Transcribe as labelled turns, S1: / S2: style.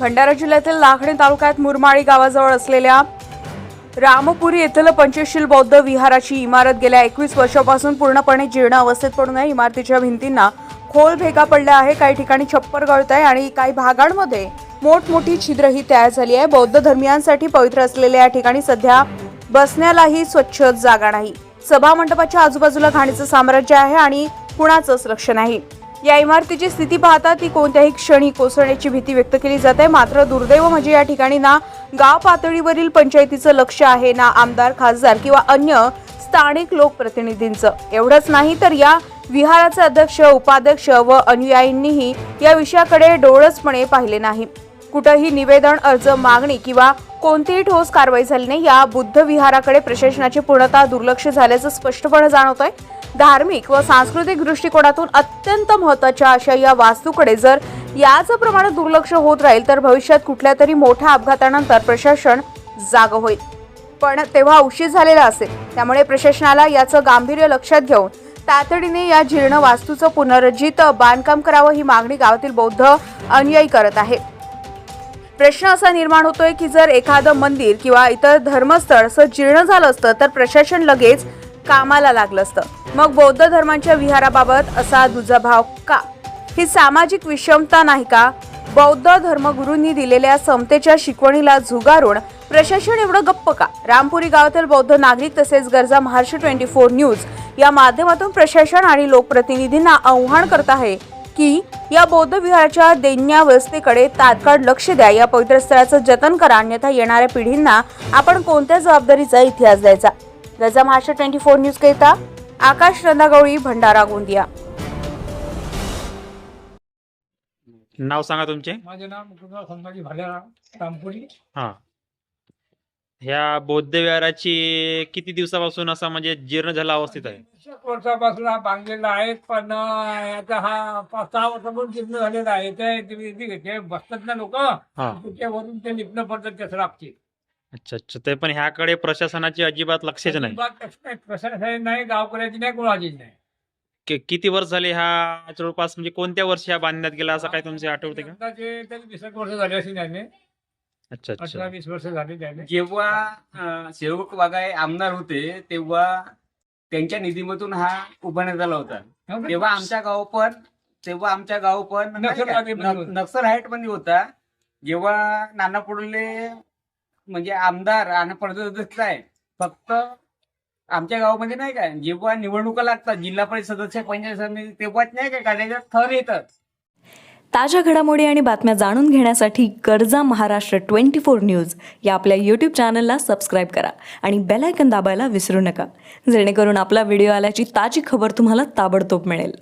S1: भंडारा जिल्ह्यातील लाखणी तालुक्यात मुरमाळी गावाजवळ असलेल्या रामपुरी येथील पंचशील बौद्ध विहाराची इमारत गेल्या एकवीस वर्षापासून पूर्णपणे जीर्ण अवस्थेत पडून आहे. इमारतीच्या भिंतींना खोल भेगा पडल्या आहे काही ठिकाणी छप्पर गळत आहे आणि काही भागांमध्ये मोठमोठी छिद्रही तयार झाली आहे. बौद्ध धर्मियांसाठी पवित्र असलेल्या या ठिकाणी सध्या बसण्यालाही स्वच्छ जागा नाही. सभा मंडपाच्या आजूबाजूला घाणीचं साम्राज्य आहे आणि कुणाचंच लक्ष नाही. या इमारतीची स्थिती पाहता ती कोणत्याही क्षणी कोसळण्याची भीती व्यक्त केली जात आहे. मात्र दुर्दैव म्हणजे या ठिकाणी ना गाव पातळीवरील पंचायतीचं लक्ष आहे ना आमदार खासदार किंवा अन्य स्थानिक लोकप्रतिनिधींचं. एवढंच नाही तर या विहाराचे अध्यक्ष उपाध्यक्ष व अनुयायींनीही या विषयाकडे डोळसपणे पाहिले नाही. कुठंही निवेदन अर्ज मागणी किंवा कोणतीही ठोस कारवाई झाली नाही. या बुद्ध विहाराकडे प्रशासनाचे पूर्णतः दुर्लक्ष झाल्याचं स्पष्टपणे जाणवत आहे धार्मिक व सांस्कृतिक दृष्टिकोनातून अत्यंत महत्त्वाच्या अशा या वास्तूकडे जर याच प्रमाणात दुर्लक्ष होत राहील तर भविष्यात कुठल्या तरी मोठ्या अपघातानंतर प्रशासन जाग होईल. पण तेव्हा उशीर झालेला असेल त्यामुळे प्रशासनाला याचं गांभीर्य लक्षात घेऊन तातडीने या जीर्ण वास्तूचं पुनरुज्जित बांधकाम करावं ही मागणी गावातील बौद्ध अनुयायी करत आहे. प्रश्न असा निर्माण होतोय की जर एखादं मंदिर किंवा इतर धर्मस्थळ असं जीर्ण झालं असतं तर प्रशासन लगेच कामाला लागलं असतं. मग बौद्ध धर्मांच्या विहाराबाबत असा दुजाभाव का? ही सामाजिक विषमता नाही का? बौद्ध धर्मगुरूंनी दिलेल्या समतेच्या शिकवणीला झुगारून प्रशासन एवढं गप्प का? रामपुरी गावातील बौद्ध नागरिक तसेच गरजा महाराष्ट्र ट्वेंटी फोर न्यूज या माध्यमातून प्रशासन आणि लोकप्रतिनिधींना आव्हान करत आहे की या बौद्ध विहाराच्या दैन्यावस्थेकडे तात्काळ लक्ष द्या. या पवित्र स्थळाचं जतन करा. अन्यथा येणाऱ्या पिढींना आपण कोणत्या जबाबदारीचा इतिहास द्यायचा? गजा महाराष्ट्र ट्वेंटी फोर न्यूज करिता आकाश रंधागवळी भंडारा गोंदिया.
S2: नाव सांगा तुमचे.
S3: माझे नाव मुकुंदराव संभाजी भालेराव रामपुरी
S2: हा. ह्या बौद्ध विहाराची किती दिवसापासून असा म्हणजे जीर्ण झाला अवस्थेत आहे?
S3: हा बांधलेला आहे पण याचा हा पाच सहा वर्षापासून लिप्न झालेला आहे. ते बसतात ना लोक.
S2: हा.
S3: त्याच्यावरून ते लिप्न पडतात त्या स्लॅबचे
S2: अच्छा अच्छा. ते पण ह्याकडे प्रशासनाची अजिबात लक्षच नाही.
S3: अजिबात काय प्रशासनाची नाही गावकऱ्याची नाही कोणाचीच नाही.
S2: कि- किती वर्ष झाले हा जवळपास म्हणजे कोणत्या वर्षी हा बांधण्यात गेला असं काय तुमचे आठवते का?
S3: अंदाजे वीस एक वर्ष झाली असेल त्याने.
S2: अच्छा
S3: अठरा
S2: अच्छा
S3: वीस वर्ष झाली त्याने.
S4: जेव्हा अं, सेवक वागाय आमदार होते तेव्हा त्यांच्या निधीमधून हा उभारण्यात आला होता. तेव्हा आमच्या गाव पण तेव्हा आमच्या गाव पण नाही का,
S3: नक्षलवादीमध्ये
S4: न-
S3: होता.
S4: नक्सल हाईटमध्ये होता. जेव्हा नाना पडोले म्हणजे आमदार आणि प्रदेश आहे फक्त आमच्या गावामध्ये नाही काय जेव्हा निवडणुका लागतात जिल्हा परिषद सदस्य पंचायत समिती तेव्हाच नाही का काढायच्या थर येतात.
S5: ताज्या घडामोडी आणि बातम्या जाणून घेण्यासाठी कर्जा महाराष्ट्र ट्वेंटी फोर न्यूज या आपल्या यूट्यूब चॅनलला सबस्क्राईब करा आणि बेलायकन दाबायला विसरू नका. जेणेकरून आपला व्हिडिओ आल्याची ताजी खबर तुम्हाला ताबडतोब मिळेल.